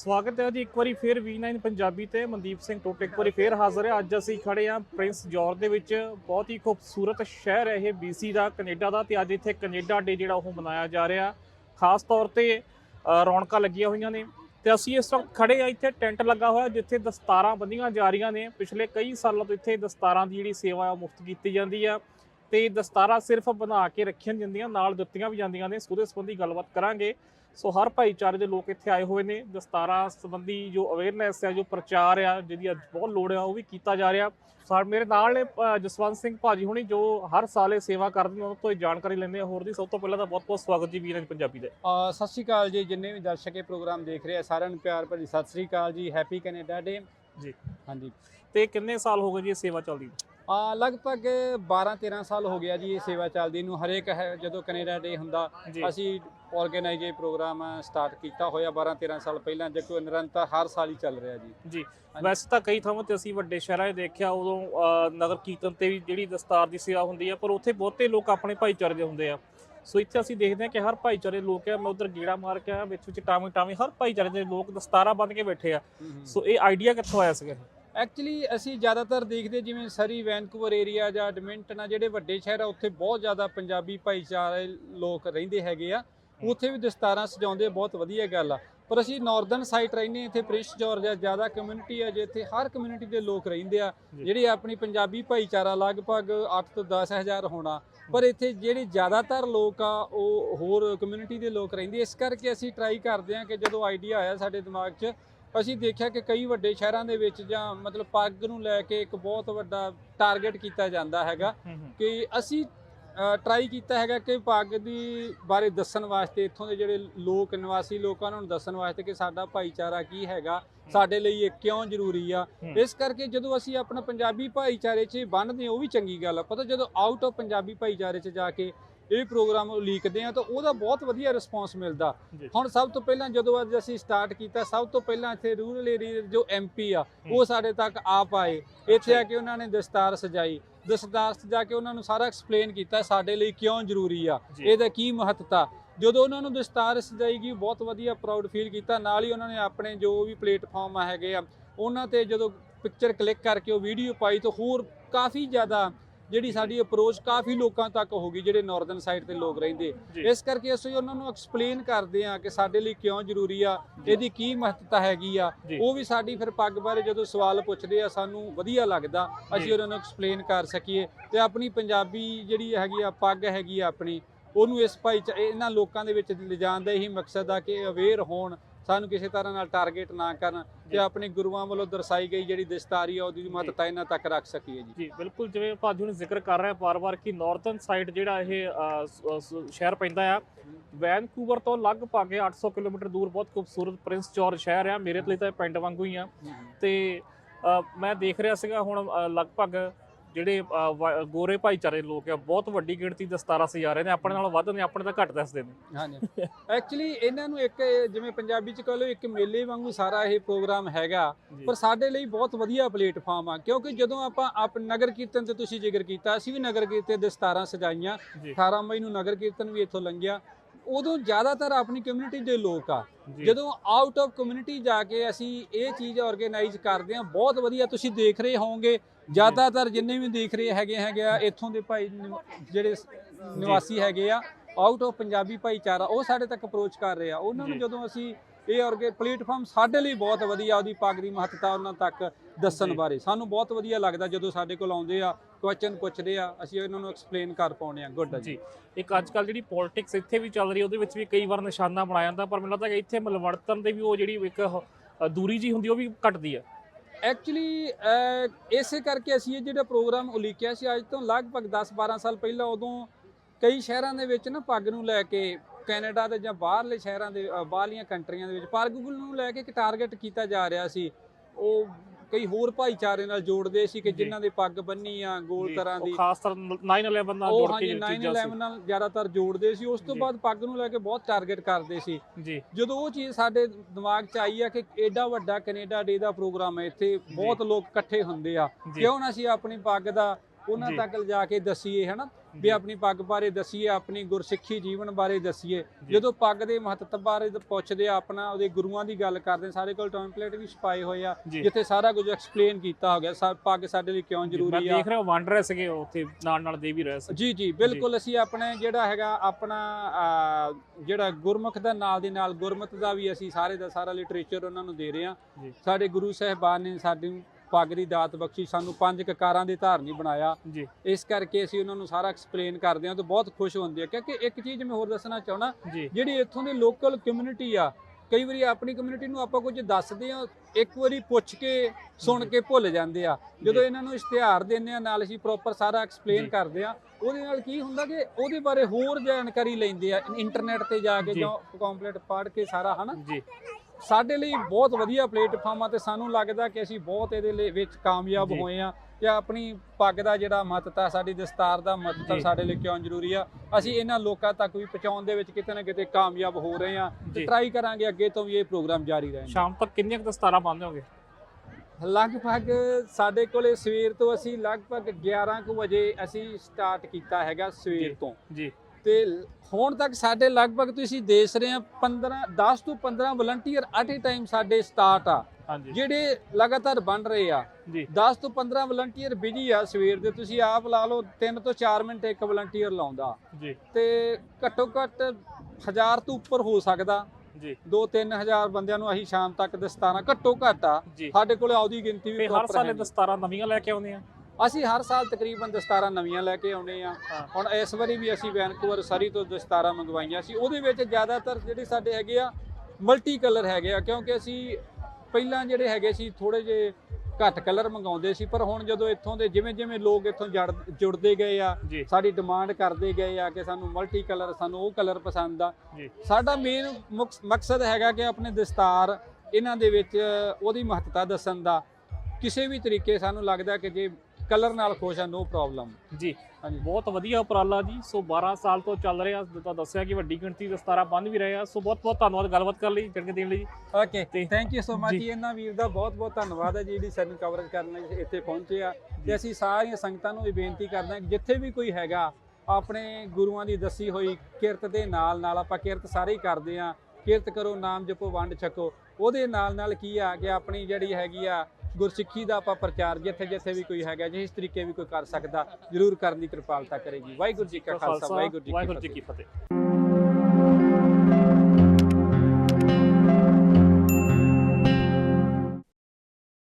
ਸਵਾਗਤ ਹੈ ਜੀ, ਇੱਕ ਵਾਰੀ ਫੇਰ V9 ਪੰਜਾਬੀ ਤੇ ਮਨਦੀਪ ਸਿੰਘ ਟੋਟੇ, ਇੱਕ ਵਾਰੀ ਫੇਰ ਹਾਜ਼ਰ ਹੈ। ਅੱਜ ਅਸੀਂ ਖੜੇ ਹਾਂ ਪ੍ਰਿੰਸ ਜੌਰਜ ਦੇ ਵਿੱਚ, ਬਹੁਤ ਹੀ ਖੂਬਸੂਰਤ ਸ਼ਹਿਰ ਹੈ ਇਹ BC ਦਾ, ਕੈਨੇਡਾ ਦਾ ਤੇ ਅੱਜ ਇੱਥੇ ਕੈਨੇਡਾ ਡੇ ਜਿਹੜਾ ਉਹ ਮਨਾਇਆ ਜਾ ਰਿਹਾ। ਖਾਸ ਤੌਰ ਤੇ ਰੌਣਕਾਂ ਲੱਗੀਆਂ ਹੋਈਆਂ ਨੇ ਤੇ ਅਸੀਂ ਇਸ ਵਕਤ ਖੜੇ ਆ ਇੱਥੇ ਟੈਂਟ ਲੱਗਾ ਹੋਇਆ ਜਿੱਥੇ ਦਸਤਾਰਾਂ ਬੰਦੀਆਂ ਜਾ ਰਹੀਆਂ ਨੇ। ਪਿਛਲੇ ਕਈ ਸਾਲਾਂ ਤੋਂ ਇੱਥੇ ਦਸਤਾਰਾਂ ਦੀ ਜਿਹੜੀ ਸੇਵਾ ਹੈ ਉਹ ਮੁਫਤ ਕੀਤੀ ਜਾਂਦੀ ਆ ਤੇ ਦਸਤਾਰਾਂ ਸਿਰਫ ਬਣਾ ਕੇ ਰੱਖੀਆਂ ਜਾਂਦੀਆਂ, ਨਾਲ ਦਿੱਤੀਆਂ ਵੀ ਜਾਂਦੀਆਂ ਨੇ। ਸੋ ਉਹਦੇ ਸੰਬੰਧੀ ਗੱਲਬਾਤ ਕਰਾਂਗੇ। ਸੋ ਹਰ ਭਾਈਚਾਰੇ ਦੇ ਲੋਕ ਇੱਥੇ ਆਏ ਹੋਏ ਨੇ। ਦਸਤਾਰਾਂ ਸੰਬੰਧੀ ਜੋ ਅਵੇਅਰਨੈਸ ਹੈ ਜੋ ਪ੍ਰਚਾਰ ਆ ਜਿਹਦੀ ਅੱਜ ਬਹੁਤ ਲੋੜ ਆ ਉਹ ਵੀ ਕੀਤਾ ਜਾ ਰਿਹਾ। ਸਰ ਮੇਰੇ ਨਾਲ ਨੇ ਜਸਵੰਤ ਸਿੰਘ ਭਾਜੀ ਹੁਣੀ ਜੋ ਹਰ ਸਾਲ ਇਹ ਸੇਵਾ ਕਰਦੇ ਨੇ ਉਹਨਾਂ ਤੋਂ ਇਹ ਜਾਣਕਾਰੀ ਲੈਂਦੇ ਆ ਹੋਰ ਦੀ ਸਭ ਤੋਂ ਪਹਿਲਾਂ ਤਾਂ ਬਹੁਤ ਬਹੁਤ ਸਵਾਗਤ ਜੀ ਵੀਰਾਂ ਪੰਜਾਬੀ ਦੇ। ਸਤਿ ਸ਼੍ਰੀ ਅਕਾਲ ਜੀ ਜਿੰਨੇ ਵੀ ਦਰਸ਼ਕ ਇਹ ਪ੍ਰੋਗਰਾਮ ਦੇਖ ਰਹੇ ਆ ਸਾਰਿਆਂ ਨੂੰ ਪਿਆਰ ਭਰੀ ਸਤਿ ਸ਼੍ਰੀ ਅਕਾਲ ਜੀ। ਹੈਪੀ ਕੈਨੇਡਾ ਡੇ ਜੀ। ਹਾਂਜੀ। ਤੇ ਕਿੰਨੇ ਸਾਲ ਹੋ ਗਏ ਜੀ ਇਹ ਸੇਵਾ ਚੱਲਦੀ ਨੂੰ? ਆ ਲਗਭਗ 12 13 ਸਾਲ ਹੋ ਗਿਆ ਜੀ ਇਹ ਸੇਵਾ ਚੱਲਦੀ ਨੂੰ। ਹਰੇਕ ਜਦੋਂ ਕੈਨੇਡਾ ਡੇ ਹੁੰਦਾ ਅਸੀਂ ਆਰਗੇਨਾਈਜ਼ ਇਹ ਪ੍ਰੋਗਰਾਮ ਸਟਾਰਟ ਕੀਤਾ ਹੋਇਆ 12 13 ਸਾਲ ਪਹਿਲਾਂ ਜੇ ਨਿਰੰਤਰ ਹਰ ਸਾਲ ਹੀ ਚੱਲ ਰਿਹਾ ਜੀ। ਜੀ ਵੈਸੇ ਤਾਂ ਕਈ ਥਾਵਾਂ ਤੇ ਅਸੀਂ ਵੱਡੇ ਸ਼ਹਿਰਾਂ 'ਚ ਦੇਖਿਆ ਉਦੋਂ ਨਗਰ ਕੀਰਤਨ ਤੇ ਵੀ ਜਿਹੜੀ ਦਸਤਾਰ ਦੀ ਸੇਵਾ ਹੁੰਦੀ ਆ ਪਰ ਉੱਥੇ ਬਹੁਤੇ ਲੋਕ ਆਪਣੇ ਭਾਈਚਾਰੇ ਦੇ ਹੁੰਦੇ ਆ। ਸੋ ਇੱਥੇ ਅਸੀਂ ਦੇਖਦੇ ਹਾਂ ਕਿ ਹਰ ਭਾਈਚਾਰੇ ਲੋਕ ਆ ਮੈਂ ਉਧਰ ਗੇੜਾ ਮਾਰ ਕੇ ਆਇਆ ਵਿੱਚ ਵਿੱਚ ਟਾਵੇਂ ਟਾਵੇਂ ਹਰ ਭਾਈਚਾਰੇ ਦੇ ਲੋਕ ਦਸਤਾਰਾਂ ਬੰਨ ਕੇ ਬੈਠੇ ਆ। ਸੋ ਇਹ ਆਈਡੀਆ ਕਿੱਥੋਂ ਆਇਆ ਸੀਗਾ ਐਕਚੁਅਲੀ ਅਸੀਂ ਜ਼ਿਆਦਾਤਰ ਦੇਖਦੇ ਜਿਵੇਂ ਸਰੀ ਵੈਨਕੂਵਰ ਏਰੀਆ ਜਾਂ ਐਡਮਿੰਟਨ ਆ ਜਿਹੜੇ ਵੱਡੇ ਸ਼ਹਿਰ ਆ ਉੱਥੇ ਬਹੁਤ ਜ਼ਿਆਦਾ ਪੰਜਾਬੀ ਭਾਈਚਾਰੇ ਲੋਕ ਰਹਿੰਦੇ ਹੈਗੇ ਆ। ਉੱਥੇ ਵੀ ਦਸਤਾਰਾਂ ਸਜਾਉਂਦੇ ਆ, ਬਹੁਤ ਵਧੀਆ ਗੱਲ ਆ। ਪਰ ਅਸੀਂ ਨਾਰਦਰਨ ਸਾਈਡ ਰਹਿੰਦੇ ਹਾਂ, ਇੱਥੇ ਪ੍ਰਿੰਸ ਜਾਰਜ ਆ ਜ਼ਿਆਦਾ ਕਮਿਊਨਿਟੀ ਆ ਜਿੱਥੇ ਹਰ ਕਮਿਊਨਿਟੀ ਦੇ ਲੋਕ ਰਹਿੰਦੇ ਆ। ਜਿਹੜੇ ਆਪਣੀ ਪੰਜਾਬੀ ਭਾਈਚਾਰਾ ਲਗਭਗ 8 ਤੋਂ 10 ਹਜ਼ਾਰ ਹੋਣਾ। ਪਰ ਇੱਥੇ ਜਿਹੜੇ ਜ਼ਿਆਦਾਤਰ ਲੋਕ ਆ ਉਹ ਹੋਰ ਕਮਿਊਨਿਟੀ ਦੇ ਲੋਕ ਰਹਿੰਦੇ ਇਸ ਕਰਕੇ ਅਸੀਂ ਟਰਾਈ ਕਰਦੇ ਹਾਂ ਕਿ ਜਦੋਂ ਆਈਡੀਆ ਆਇਆ ਸਾਡੇ ਦਿਮਾਗ 'ਚ ਅਸੀਂ ਦੇਖਿਆ ਕਿ ਕਈ ਵੱਡੇ ਸ਼ਹਿਰਾਂ ਦੇ ਵਿੱਚ ਜਾਂ ਮਤਲਬ ਪੱਗ ਨੂੰ ਲੈ ਕੇ ਇੱਕ ਬਹੁਤ ਵੱਡਾ ਟਾਰਗੇਟ ਕੀਤਾ ਜਾਂਦਾ ਹੈਗਾ ਕਿ ਅਸੀਂ ਟਰਾਈ ਕੀਤਾ ਹੈਗਾ ਕਿ ਪੱਗ ਦੀ ਬਾਰੇ ਦੱਸਣ ਵਾਸਤੇ ਇੱਥੋਂ ਦੇ ਜਿਹੜੇ ਲੋਕ ਨਿਵਾਸੀ ਲੋਕਾਂ ਨੂੰ ਦੱਸਣ ਵਾਸਤੇ ਕਿ ਸਾਡਾ ਭਾਈਚਾਰਾ ਕੀ ਹੈਗਾ ਸਾਡੇ ਲਈ ਇਹ ਕਿਉਂ ਜ਼ਰੂਰੀ ਆ। ਇਸ ਕਰਕੇ ਜਦੋਂ ਅਸੀਂ ਆਪਣਾ ਪੰਜਾਬੀ ਭਾਈਚਾਰੇ 'ਚ ਬੰਨਦੇ ਹਾਂ ਉਹ ਵੀ ਚੰਗੀ ਗੱਲ ਆ। ਪਤਾ ਜਦੋਂ ਆਊਟ ਆਫ ਪੰਜਾਬੀ ਭਾਈਚਾਰੇ 'ਚ ਜਾ ਕੇ ਇਹ ਪ੍ਰੋਗਰਾਮ ਲੀਕਦੇ ਆ ਤਾਂ ਉਹਦਾ ਬਹੁਤ ਵਧੀਆ ਰਿਸਪੌਂਸ ਮਿਲਦਾ। ਹੁਣ ਸਭ ਤੋਂ ਪਹਿਲਾਂ ਜਦੋਂ ਅੱਜ ਅਸੀਂ ਸਟਾਰਟ ਕੀਤਾ ਸਭ ਤੋਂ ਪਹਿਲਾਂ ਇੱਥੇ ਰੂਰਲ ਏਰੀਆ ਜੋ ਐਮਪੀ ਆ ਉਹ ਸਾਡੇ ਤੱਕ ਆਪ ਆਏ ਇੱਥੇ ਆ ਕੇ ਉਹਨਾਂ ਨੇ ਦਸਤਾਰ ਸਜਾਈ। ਦਸਤਾਰ ਸਜਾ ਕੇ ਉਹਨਾਂ ਨੂੰ ਸਾਰਾ ਐਕਸਪਲੇਨ ਕੀਤਾ ਸਾਡੇ ਲਈ ਕਿਉਂ ਜ਼ਰੂਰੀ ਆ। ਇਹਦਾ ਕੀ ਮਹੱਤਤਾ। ਜਦੋਂ ਉਹਨਾਂ ਨੂੰ ਦਸਤਾਰ ਸਜਾਈ ਗਈ ਬਹੁਤ ਵਧੀਆ ਪ੍ਰਾਊਡ ਫੀਲ ਕੀਤਾ। ਨਾਲ ਹੀ ਉਹਨਾਂ ਨੇ ਆਪਣੇ ਜੋ ਵੀ ਪਲੇਟਫਾਰਮ ਹੈਗੇ ਆ ਉਹਨਾਂ ਤੇ ਜਦੋਂ ਪਿਕਚਰ ਕਲਿੱਕ ਕਰਕੇ ਉਹ ਵੀਡੀਓ ਪਾਈ ਤਾਂ ਹੋਰ ਕਾਫੀ ਜ਼ਿਆਦਾ ਜਿਹੜੀ ਸਾਡੀ ਅਪਰੋਚ ਕਾਫੀ ਲੋਕਾਂ ਤੱਕ ਹੋ ਗਈ ਜਿਹੜੇ ਨਾਰਦਰਨ ਸਾਈਡ ਤੇ ਲੋਕ ਰਹਿੰਦੇ। ਇਸ ਕਰਕੇ ਅਸੀਂ ਉਹਨਾਂ ਨੂੰ ਐਕਸਪਲੇਨ ਕਰਦੇ ਆ ਕਿ ਸਾਡੇ ਲਈ ਕਿਉਂ ਜ਼ਰੂਰੀ ਆ ਇਹਦੀ ਕੀ ਮਹੱਤਤਾ ਹੈਗੀ ਆ। ਉਹ ਵੀ ਸਾਡੀ ਫਿਰ ਪੱਗ ਬਾਰੇ ਜਦੋਂ ਸਵਾਲ ਪੁੱਛਦੇ ਆ ਸਾਨੂੰ ਵਧੀਆ ਲੱਗਦਾ। ਅਸੀਂ ਉਹਨਾਂ ਨੂੰ ਐਕਸਪਲੇਨ ਕਰ ਸਕੀਏ ਤੇ ਆਪਣੀ ਪੰਜਾਬੀ ਜਿਹੜੀ ਹੈਗੀ ਆ ਪੱਗ ਹੈਗੀ ਆ ਆਪਣੀ ਉਹਨੂੰ ਇਸ ਭਾਈ ਇਹਨਾਂ ਲੋਕਾਂ ਦੇ ਵਿੱਚ ਲਿਜਾਣ ਦਾ ਇਹੀ ਮਕਸਦ ਆ ਕਿ ਅਵੇਅਰ ਹੋਣ ਸਾਨੂੰ ਕਿਸੇ ਤਰ੍ਹਾਂ ਨਾਲ ਟਾਰਗੇਟ ਨਾ ਕਰਨ। ਤੇ ਆਪਣੇ ਗੁਰੂਆਂ ਵੱਲੋਂ ਦਰਸਾਈ ਗਈ ਜਿਹੜੀ ਦਸਤਾਰੀ ਆ ਉਹਦੀ ਮਹੱਤਤਾ ਇਹਨਾਂ ਤੱਕ ਰੱਖ ਸਕੀਏ ਜੀ। ਜੀ ਬਿਲਕੁਲ ਜਿਵੇਂ ਭਾਜੀ ਹੁਣ ਜ਼ਿਕਰ ਕਰ ਰਿਹਾ ਵਾਰ-ਵਾਰ ਕਿ ਨਾਰਥਰਨ ਸਾਈਡ ਜਿਹੜਾ ਇਹ ਸ਼ਹਿਰ ਪੈਂਦਾ ਆ ਵੈਨਕੂਵਰ ਤੋਂ ਲਗਭਗ ਇਹ 800 ਕਿਲੋਮੀਟਰ ਦੂਰ ਬਹੁਤ ਖੂਬਸੂਰਤ ਪ੍ਰਿੰਸ ਜੌਰਜ ਸ਼ਹਿਰ ਆ ਮੇਰੇ ਲਈ ਤਾਂ ਇਹ ਪਿੰਡ ਵਾਂਗੂ ਹੀ ਆ। ਤੇ ਮੈਂ ਦੇਖ ਰਿਹਾ ਸੀਗਾ ਹੁਣ ਲਗਭਗ ਜਿਹੜੇ ਗੋਰੇ ਭਾਈਚਾਰੇ ਦੇ ਲੋਕ ਆ ਬਹੁਤ ਵੱਡੀ ਗਿਣਤੀ ਦਸਤਾਰਾਂ ਸਜਾ ਰਹੇ ਨੇ ਆਪਣੇ ਨਾਲੋਂ ਵੱਧ ਨੇ ਆਪਣੇ ਤਾਂ ਘੱਟ ਦੱਸਦੇ ਨੇ। ਹਾਂਜੀ। ਐਕਚੁਅਲੀ ਇਹਨਾਂ ਨੂੰ ਇੱਕ ਜਿਵੇਂ ਪੰਜਾਬੀ ਚ ਕਹ ਲਓ ਇੱਕ ਮੇਲੇ ਵਾਂਗੂ ਸਾਰਾ ਇਹ ਪ੍ਰੋਗਰਾਮ ਹੈਗਾ ਪਰ ਸਾਡੇ ਲਈ ਬਹੁਤ ਵਧੀਆ ਪਲੇਟਫਾਰਮ ਆ ਕਿਉਂਕਿ ਜਦੋਂ ਆਪਾਂ ਆਪ ਨਗਰ ਕੀਰਤਨ ਤੇ ਤੁਸੀਂ ਜ਼ਿਕਰ ਕੀਤਾ ਅਸੀਂ ਵੀ ਨਗਰ ਕੀਰਤਨ ਦਸਤਾਰਾਂ ਸਜਾਈਆਂ ਜੀ। 18 ਮਈ ਨੂੰ ਨਗਰ ਕੀਰਤਨ ਵੀ ਇੱਥੋਂ ਲੰਘਿਆ ਉਦੋਂ ਜ਼ਿਆਦਾਤਰ ਆਪਣੀ ਕਮਿਊਨਿਟੀ ਦੇ ਲੋਕ ਆ। ਜਦੋਂ ਆਊਟ ਆਫ ਕਮਿਊਨਿਟੀ ਜਾ ਕੇ ਅਸੀਂ ਇਹ ਚੀਜ਼ ਆਰਗੇਨਾਈਜ਼ ਕਰਦੇ ਹਾਂ ਬਹੁਤ ਵਧੀਆ ਤੁਸੀਂ ਦੇਖ ਰਹੇ ਹੋਵੋਗੇ। ਜ਼ਿਆਦਾਤਰ ਜਿੰਨੇ ਵੀ ਦੇਖ ਰਹੇ ਹੈਗੇ ਹੈਗੇ ਆ ਇੱਥੋਂ ਦੇ ਭਾਈ ਜਿਹੜੇ ਨਿਵਾਸੀ ਹੈਗੇ ਆ ਆਊਟ ਆਫ ਪੰਜਾਬੀ ਭਾਈਚਾਰਾ ਉਹ ਸਾਡੇ ਤੱਕ ਅਪਰੋਚ ਕਰ ਰਹੇ ਆ। ਉਹਨਾਂ ਨੂੰ। ਜਦੋਂ ਅਸੀਂ ਇਹ ਔਰਗੇ ਪਲੇਟਫਾਰਮ ਸਾਡੇ ਲਈ ਬਹੁਤ ਵਧੀਆ ਉਹਦੀ ਪੱਗ ਦੀ ਮਹੱਤਤਾ ਉਹਨਾਂ ਤੱਕ ਦੱਸਣ। ਬਾਰੇ ਸਾਨੂੰ ਬਹੁਤ ਵਧੀਆ ਲੱਗਦਾ ਜਦੋਂ ਸਾਡੇ ਕੋਲ ਆਉਂਦੇ ਆ ਕੁਐਸਚਨ ਪੁੱਛਦੇ ਆ ਅਸੀਂ ਉਹਨਾਂ ਨੂੰ ਐਕਸਪਲੇਨ ਕਰ ਪਾਉਂਦੇ ਆ। ਗੁੱਡ ਜੀ। ਇੱਕ ਅੱਜ ਕੱਲ ਜਿਹੜੀ ਪੋਲਿਟਿਕਸ ਇੱਥੇ ਵੀ ਚੱਲ ਰਹੀ ਉਹਦੇ ਵਿੱਚ ਵੀ ਕਈ ਵਾਰ ਨਿਸ਼ਾਨਾ ਬਣਾਇਆ ਜਾਂਦਾ ਪਰ ਮੈਨੂੰ ਲੱਗਦਾ ਕਿ ਇੱਥੇ ਮਿਲਵਰਤਨ ਦੇ ਵੀ ਉਹ ਜਿਹੜੀ ਇੱਕ ਦੂਰੀ ਜੀ ਹੁੰਦੀ ਉਹ ਵੀ ਘਟਦੀ ਹੈ ਐਕਚੁਅਲੀ ਇਸੇ ਕਰਕੇ ਅਸੀਂ ਇਹ ਜਿਹੜਾ ਪ੍ਰੋਗਰਾਮ ਉਲੀਕਿਆ ਸੀ ਅੱਜ ਤੋਂ ਲਗਭਗ 10-12 ਸਾਲ ਪਹਿਲਾਂ ਉਦੋਂ ਕਈ ਸ਼ਹਿਰਾਂ ਦੇ ਵਿੱਚ ਨਾ ਪੱਗ ਨੂੰ ਲੈ ਕੇ ਕੈਨੇਡਾ ਦੇ ਜਾਂ ਬਾਹਰਲੇ ਸ਼ਹਿਰਾਂ ਦੇ ਬਾਹਰਲੀਆਂ ਕੰਟਰੀਆਂ ਦੇ ਵਿੱਚ ਪੱਗ ਨੂੰ ਲੈ ਕੇ ਇੱਕ ਟਾਰਗੇਟ ਕੀਤਾ ਜਾ ਰਿਹਾ ਸੀ। ਉਹ ਕਈ ਹੋਰ ਭਾਈਚਾਰੇ ਨਾਲ ਜੋੜਦੇ ਸੀ ਕਿ। ਜਿਨ੍ਹਾਂ ਦੇ ਪੱਗ ਬੰਨੀ ਆ ਗੋਲ ਤਰ੍ਹਾਂ ਦੀ। ਖਾਸ ਤਰ੍ਹਾਂ 911 ਨਾਲ ਜੋੜ ਕੇ ਚੀਜ਼ਾਂ 911 ਨਾਲ ਜ਼ਿਆਦਾਤਰ ਜੋੜਦੇ ਸੀ। ਉਸ ਤੋਂ। ਬਾਅਦ ਪੱਗ ਨੂੰ ਲੈ ਕੇ ਬਹੁਤ ਟਾਰਗੇਟ ਕਰਦੇ ਸੀ। ਸੀ ਜੀ। ਜਦੋਂ ਉਹ ਚੀਜ਼ ਸਾਡੇ ਦਿਮਾਗ 'ਚ ਆਈ ਆ ਕਿ ਐਡਾ ਵੱਡਾ ਕੈਨੇਡਾ ਡੇ ਦਾ ਪ੍ਰੋਗਰਾਮ ਹੈ ਇੱਥੇ ਬਹੁਤ ਲੋਕ ਇਕੱਠੇ ਹੁੰਦੇ ਆ। ਕਿਉਂ ਨਾ ਅਸੀਂ ਆਪਣੀ ਪੱਗ ਦਾ ਉਹਨਾਂ। ਤੱਕ ਲਿਜਾ ਕੇ ਦਸੀਏ ਹਨਾ? ਵੀ ਆਪਣੀ ਪੱਗ ਬਾਰੇ ਦਸੀਏ ਆਪਣੀ ਗੁਰਸਿੱਖੀ ਜੀਵਨ ਬਾਰੇ ਦਸੀਏ। ਜਦੋਂ ਪੱਗ ਦੇ ਮਹੱਤਵ ਬਾਰੇ ਪੁੱਛਦੇ ਆ ਆਪਣਾ ਉਹਦੇ ਗੁਰੂਆਂ ਦੀ ਗੱਲ ਕਰਦੇ ਆ, ਸਾਡੇ ਕੋਲ ਟੈਂਪਲੇਟ ਵੀ ਛਪਾਏ ਹੋਏ ਆ ਜਿੱਥੇ ਸਾਰਾ ਕੁਝ ਐਕਸਪਲੇਨ ਕੀਤਾ ਹੋ ਗਿਆ ਪੱਗ ਸਾਡੇ ਲਈ ਕਿਉਂ ਜ਼ਰੂਰੀ ਆ? ਦੇਖ ਰਿਹਾ ਵੰਡ ਰਹੇ ਸੀਗੇ ਉੱਥੇ ਨਾਲ ਨਾਲ ਦੇ ਵੀ ਰਹੇ ਸੀ। ਜੀ ਜੀ ਬਿਲਕੁਲ ਅਸੀਂ ਆਪਣੇ ਜਿਹੜਾ ਹੈਗਾ ਆਪਣਾ ਜਿਹੜਾ ਗੁਰਮੁਖ ਦਾ ਨਾਲ ਦੀ ਨਾਲ ਗੁਰਮਤ ਦਾ ਵੀ ਅਸੀਂ ਸਾਰੇ ਦਾ ਸਾਰਾ ਲਿਟਰੇਚਰ ਉਹਨਾਂ ਨੂੰ ਦੇ ਰਹੇ ਜੀ। ਸਾਡੇ ਗੁਰੂ ਸਾਹਿਬਾਨ ਨੇ ਸਾਡੀ ਪੱਗ ਦੀ ਦਾਤ ਬਖਸ਼ੀ ਸਾਨੂੰ ਪੰਜ ਕਕਾਰਾਂ ਦੇ ਧਾਰਨੀ ਬਣਾਇਆ। ਜੀ। ਇਸ ਕਰਕੇ ਅਸੀਂ ਉਹਨਾਂ ਨੂੰ ਸਾਰਾ ਐਕਸਪਲੇਨ ਕਰਦੇ ਹਾਂ ਤੇ ਬਹੁਤ ਖੁਸ਼ ਹੁੰਦੇ ਆ। ਕਿਉਂਕਿ ਇੱਕ ਚੀਜ਼ ਮੈਂ ਹੋਰ ਦੱਸਣਾ ਚਾਹਣਾ ਜਿਹੜੀ ਇੱਥੋਂ ਦੀ ਲੋਕਲ ਕਮਿਊਨਿਟੀ ਆ ਕਈ ਵਾਰੀ ਆਪਣੀ ਕਮਿਊਨਿਟੀ ਨੂੰ ਆਪਾਂ ਕੁਝ ਦੱਸਦੇ ਆ ਇੱਕ ਵਾਰੀ ਪੁੱਛ ਕੇ ਸੁਣ ਕੇ ਭੁੱਲ ਜਾਂਦੇ ਆ। ਜਦੋਂ। ਇਹਨਾਂ ਨੂੰ ਇਸ਼ਤਿਹਾਰ ਦਿੰਦੇ ਆ ਨਾਲ ਅਸੀਂ ਪ੍ਰੋਪਰ ਸਾਰਾ ਐਕਸਪਲੇਨ। ਕਰਦੇ ਆ ਉਹਦੇ ਨਾਲ ਕੀ ਹੁੰਦਾ ਕਿ ਉਹਦੇ ਬਾਰੇ ਹੋਰ ਜਾਣਕਾਰੀ ਲੈਂਦੇ ਆ ਇੰਟਰਨੈਟ ਤੇ ਜਾ ਕੇ ਜੀ। ਜਾਂ ਕੰਪਲੀਟ ਪੜ੍ਹ ਕੇ ਸਾਰਾ ਹਨਾ? ਜੀ। ਸਾਡੇ ਲਈ ਬਹੁਤ ਵਧੀਆ ਪਲੇਟਫਾਰਮ ਆ ਤੇ ਸਾਨੂੰ ਲੱਗਦਾ ਕਿ ਅਸੀਂ ਬਹੁਤ ਇਹਦੇ ਲਈ ਵਿੱਚ ਕਾਮਯਾਬ ਜੀ। ਹੋਏ ਆ ਕਿ ਆਪਣੀ ਪੱਗ ਦਾ ਜਿਹੜਾ ਮਹੱਤਤਾ ਸਾਡੀ ਦਸਤਾਰ ਦਾ ਮਹੱਤਤਾ ਜੀ। ਸਾਡੇ ਲਈ ਕਿਉਂ ਜ਼ਰੂਰੀ ਆ ਅਸੀਂ ਇਹਨਾਂ ਲੋਕਾਂ ਤੱਕ ਵੀ ਪਹੁੰਚਾਉਣ ਦੇ ਵਿੱਚ ਕਿਤੇ ਨਾ ਕਿਤੇ ਕਾਮਯਾਬ ਹੋ ਰਹੇ ਆ ਤੇ ਜੀ ਟਰਾਈ ਕਰਾਂਗੇ ਅੱਗੇ ਤੋਂ ਵੀ ਇਹ ਪ੍ਰੋਗਰਾਮ ਜਾਰੀ ਰਹੇ ਸ਼ਾਮ ਤੱਕ ਕਿੰਨੀਆਂ ਦਸਤਾਰਾਂ ਬੰਦ ਹੋਗੇ ਲਗਭਗ ਸਾਡੇ ਕੋਲੇ ਸਵੇਰ ਤੋਂ ਅਸੀਂ ਲਗਭਗ 11 ਕੁ ਵਜੇ ਅਸੀਂ ਸਟਾਰਟ ਕੀਤਾ ਹੈਗਾ ਸਵੇਰ ਜੀ। ਤੋਂ ਜੀ ਤੇ ਹੁਣ ਤੱਕ ਸਾਡੇ ਲਗਭਗ ਤੁਸੀਂ ਦੇਖ ਰਹੇ ਆ 15 10 ਤੋਂ 15 ਵਲੰਟੀਅਰ ਐਟ ਏ ਟਾਈਮ ਸਾਡੇ ਸਟਾਰਟ ਆ। ਜਿਹੜੇ ਲਗਾਤਾਰ ਬਣ ਰਹੇ ਆ। ਜੀ। 10 ਤੋਂ 15 ਵਲੰਟੀਅਰ ਬਿਜ਼ੀ ਆ ਸਵੇਰ ਦੇ ਤੁਸੀਂ ਆਪ ਲਾ ਲਓ 3 ਤੋਂ 4 ਮਿੰਟ ਇੱਕ ਵਲੰਟੀਅਰ ਲਾਉਂਦਾ। ਤੇ ਘੱਟੋ ਘੱਟ ਹਜ਼ਾਰ ਤੋਂ ਉੱਪਰ ਹੋ ਸਕਦਾ। ਜੀ। 2-3000 ਬੰਦਿਆਂ ਨੂੰ ਅਸੀਂ ਸ਼ਾਮ ਤੱਕ ਦਸਤਾਨਾ ਘੱਟੋ ਘੱਟ ਆ। ਸਾਡੇ ਕੋਲ ਆਉਦੀ ਗਿਣਤੀ ਵੀ ਹਰ ਸਾਲ। ਦਸਤਾਰਾਂ ਨਵੀਆਂ ਲੈ ਕੇ ਆਉਂਦੇ ਆ? ਅਸੀਂ ਹਰ ਸਾਲ ਤਕਰੀਬਨ ਦਸਤਾਰਾਂ ਨਵੀਆਂ ਲੈ ਕੇ ਆਉਨੇ ਆ। ਹੁਣ ਇਸ ਵਾਰੀ ਵੀ ਅਸੀਂ ਵੈਨਕੂਵਰ ਸਰੀ ਤੋਂ ਦਸਤਾਰਾਂ ਮੰਗਵਾਈਆਂ ਸੀ। ਉਹਦੇ ਵਿੱਚ ਜ਼ਿਆਦਾਤਰ ਜਿਹੜੇ ਸਾਡੇ ਹੈਗੇ ਆ ਮਲਟੀ ਕਲਰ ਹੈਗੇ ਆ ਕਿਉਂਕਿ ਅਸੀਂ ਪਹਿਲਾਂ ਜਿਹੜੇ ਹੈਗੇ ਸੀ ਥੋੜੇ ਜੇ ਘੱਟ ਕਲਰ ਮੰਗਾਉਂਦੇ ਸੀ ਪਰ ਹੁਣ ਜਦੋਂ ਇੱਥੋਂ ਦੇ ਜਿਵੇਂ ਜਿਵੇਂ ਲੋਕ ਇੱਥੋਂ ਜੜ ਜੁੜਦੇ ਗਏ ਆ ਸਾਡੀ ਡਿਮਾਂਡ ਕਰਦੇ ਗਏ ਆ ਕਿ ਸਾਨੂੰ ਮਲਟੀ ਕਲਰ ਸਾਨੂੰ ਉਹ ਕਲਰ ਪਸੰਦ ਆ। ਸਾਡਾ ਮੇਨ ਮਕਸਦ ਹੈਗਾ ਕਿ ਆਪਣੇ ਦਸਤਾਰ ਇਹਨਾਂ ਦੇ ਵਿੱਚ ਉਹਦੀ ਮਹੱਤਤਾ ਦੱਸਣ ਦਾ। ਕਿਸੇ ਵੀ ਤਰੀਕੇ ਸਾਨੂੰ ਲੱਗਦਾ ਕਿ ਜੇ ਕਲਰ ਨਾਲ ਖੁਸ਼ ਆ ਨੋ ਪ੍ਰੋਬਲਮ ਜੀ ਹਾਂਜੀ ਬਹੁਤ ਵਧੀਆ ਉਪਰਾਲਾ ਜੀ। ਸੋ 12 ਸਾਲ ਤੋਂ ਚੱਲ ਰਿਹਾ ਜਿੱਦਾਂ ਦੱਸਿਆ ਕਿ ਵੱਡੀ ਗਿਣਤੀ ਦਸਤਾਰਾਂ ਬੰਦ ਵੀ ਰਹੇ ਆ। ਸੋ ਬਹੁਤ ਬਹੁਤ ਧੰਨਵਾਦ ਗੱਲਬਾਤ ਕਰਨ ਲਈ ਜਣਕੇ ਦੇਣ ਲਈ। Okay thank you so much ਜੀ। ਇਹਨਾਂ ਵੀਰ ਦਾ ਬਹੁਤ ਬਹੁਤ ਧੰਨਵਾਦ ਹੈ ਜੀ ਜਿਹੜੀ ਸਾਨੂੰ ਕਵਰੇਜ ਕਰਨ ਲਈ ਇੱਥੇ ਪਹੁੰਚੇ ਆ। ਤੇ ਅਸੀਂ ਸਾਰੀਆਂ ਸੰਗਤਾਂ ਨੂੰ ਵੀ ਬੇਨਤੀ ਕਰਦੇ ਹਾਂ ਕਿ ਜਿੱਥੇ ਵੀ ਕੋਈ ਹੈਗਾ ਆਪਣੇ ਗੁਰੂਆਂ ਦੀ ਦੱਸੀ ਹੋਈ ਕਿਰਤ ਦੇ ਨਾਲ ਨਾਲ ਆਪਾਂ ਕਿਰਤ ਸਾਰੇ ਹੀ ਕਰਦੇ ਆ ਕਿਰਤ ਕਰੋ ਨਾਮ ਜਪੋ ਵੰਡ ਛਕੋ। ਉਹਦੇ ਨਾਲ ਨਾਲ ਕੀ ਆ ਕਿ ਆਪਣੀ ਜਿਹੜੀ ਹੈਗੀ ਆ ਗੁਰਸਿੱਖੀ ਦਾ ਆਪਾਂ ਪ੍ਰਚਾਰ ਜਿੱਥੇ ਜਿੱਥੇ ਵੀ ਕੋਈ ਹੈਗਾ ਜੇ ਇਸ ਤਰੀਕੇ ਵੀ ਕੋਈ ਕਰ ਸਕਦਾ ਜ਼ਰੂਰ ਕਰਨ ਦੀ ਕਿਰਪਾਲਤਾ ਕਰੇਗੀ। ਵਾਹਿਗੁਰੂ ਜੀ ਕਾ ਖਾਲਸਾ ਵਾਹਿਗੁਰੂ ਜੀ ਕੀ ਫਤਿਹ।